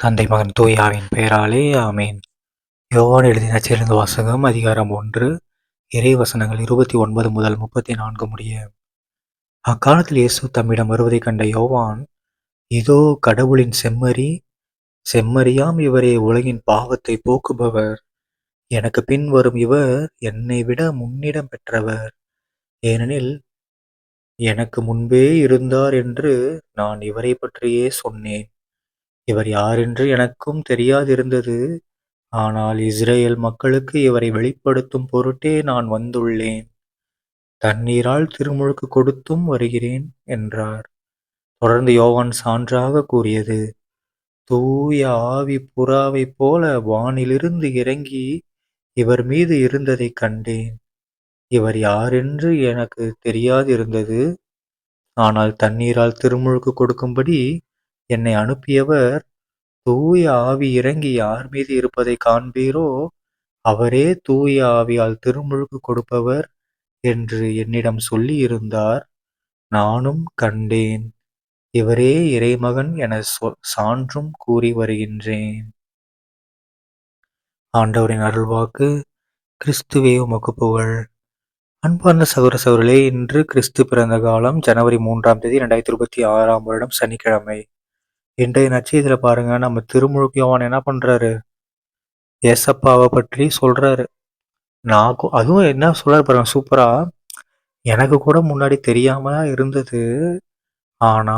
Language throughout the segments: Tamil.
தந்தை மகன் தூயாவின் பெயராலே ஆமேன். யோவான் எழுதின சேர்ந்த வாசகம் அதிகாரம் ஒன்று இறை வசனங்கள் இருபத்தி ஒன்பது முதல் முப்பத்தி நான்கு முடிய. அக்காலத்தில் இயேசு தம்மிடம் வருவதைக் கண்ட யோவான் இதோ கடவுளின் செம்மறி செம்மறியாம் இவரே உலகின் பாவத்தை போக்குபவர். எனக்கு பின் வரும் இவர் என்னை விட முன்னிடம் பெற்றவர். ஏனெனில் எனக்கு முன்பே இருந்தார் என்று நான் இவரை பற்றியே சொன்னேன். இவர் யாரென்று எனக்கும் தெரியாதிருந்தது. ஆனால் இஸ்ரேல் மக்களுக்கு இவரை வெளிப்படுத்தும் பொருட்டே நான் வந்துள்ளேன். தண்ணீரால் திருமுழுக்கு கொடுத்தும் வருகிறேன் என்றார். தொடர்ந்து யோவான் சான்றாக கூறியது தூய ஆவி புறாவைப் போல வானிலிருந்து இறங்கி இவர் மீது இருந்ததைக் கண்டேன். இவர் யாரென்று எனக்கு தெரியாதிருந்தது. ஆனால் தண்ணீரால் திருமுழுக்கு கொடுக்கும்படி என்னை அனுப்பியவர் தூய ஆவி இறங்கி யார் மீது இருப்பதை காண்பீரோ அவரே தூய ஆவியால் திருமுழுக்கு கொடுப்பவர் என்று என்னிடம் சொல்லியிருந்தார். நானும் கண்டேன். இவரே இறைமகன் என சான்றும் கூறி வருகின்றேன். ஆண்டவரின் அருள்வாக்கு கிறிஸ்துவே உமக்கு புகழ். அன்பார்ந்த சகோர சகோதரே இன்று கிறிஸ்து பிறந்த காலம் ஜனவரி மூன்றாம் தேதி ரெண்டாயிரத்தி இருபத்தி ஆறாம் வருடம் சனிக்கிழமை. இன்றைய நச்செய்தியில் பாருங்க நம்ம திருமுழுக்கியவான் என்ன பண்றாரு? ஏசப்பாவை பற்றி சொல்றாரு. நான் அதுவும் என்ன சொல்கிறார் பாருங்க சூப்பரா. எனக்கு கூட முன்னாடி தெரியாம இருந்தது. ஆனா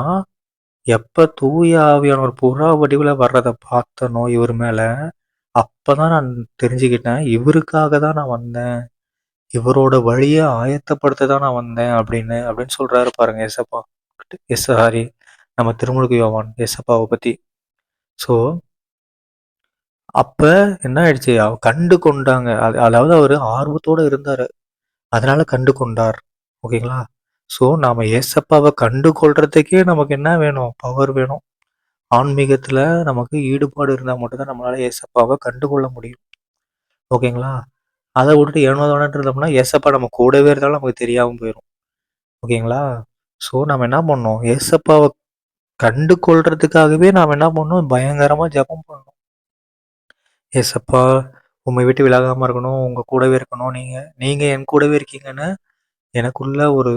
எப்ப தூய ஆவியான ஒரு புறா வடிவில் வர்றதை பார்த்தனோ இவர் மேல அப்பதான் நான் தெரிஞ்சுக்கிட்டேன் இவருக்காக தான் நான் வந்தேன். இவரோட வழியை ஆயத்தப்படுத்த தான் நான் வந்தேன் அப்படின்னு அப்படின்னு சொல்றாரு பாருங்க எஸ்அப்பா எஸ் சாரி. நம்ம திருமுழுக்கு யோவான் யேசப்பாவை பற்றி ஸோ அப்போ என்ன ஆயிடுச்சு கண்டு கொண்டாங்க. அது அதாவது அவர் ஆர்வத்தோடு இருந்தார். அதனால கண்டு கொண்டார். ஓகேங்களா? ஸோ நாம் ஏசப்பாவை கண்டு கொள்றதுக்கே நமக்கு என்ன வேணும்? பவர் வேணும். ஆன்மீகத்தில் நமக்கு ஈடுபாடு இருந்தால் மட்டும்தான் நம்மளால் ஏசப்பாவை கண்டு கொள்ள முடியும். ஓகேங்களா? அதை விட்டுட்டு ஏனோதானு இருந்தோம்னா ஏசப்பா நம்ம கூடவே இருந்தாலும் நமக்கு தெரியாமல் போயிடும் ஓகேங்களா? ஸோ நம்ம என்ன பண்ணோம் ஏசப்பாவை கண்டு கொள்றதுக்காகவே நாம் என்ன பண்ணணும்? பயங்கரமாக ஜபம் பண்ணணும். ஏசப்பா உண்மை விட்டு விலகாமல் இருக்கணும். உங்கள் கூடவே இருக்கணும். நீங்கள் நீங்கள் என் கூடவே இருக்கீங்கன்னு எனக்குள்ள ஒரு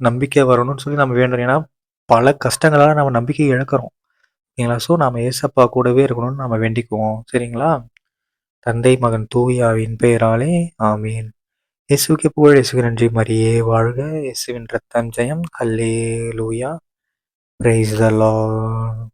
நம்பிக்கை வரணும்னு சொல்லி நம்ம வேண்டும் ஏன்னா பல கஷ்டங்களால் நம்ம நம்பிக்கை இழக்கிறோம். சரிங்களா ஸோ நாம் ஏசப்பா கூடவே இருக்கணும்னு நம்ம வேண்டிக்குவோம். சரிங்களா? தந்தை மகன் தூயாவின் பெயராலே ஆமீன். இயேசுக்கு புகழ். இயேசுக்கு நன்றி. மரியே வாழ்க. இயேசுவின் ரத்தம் ஜெயம். கல்லே லூயா Praise the Lord.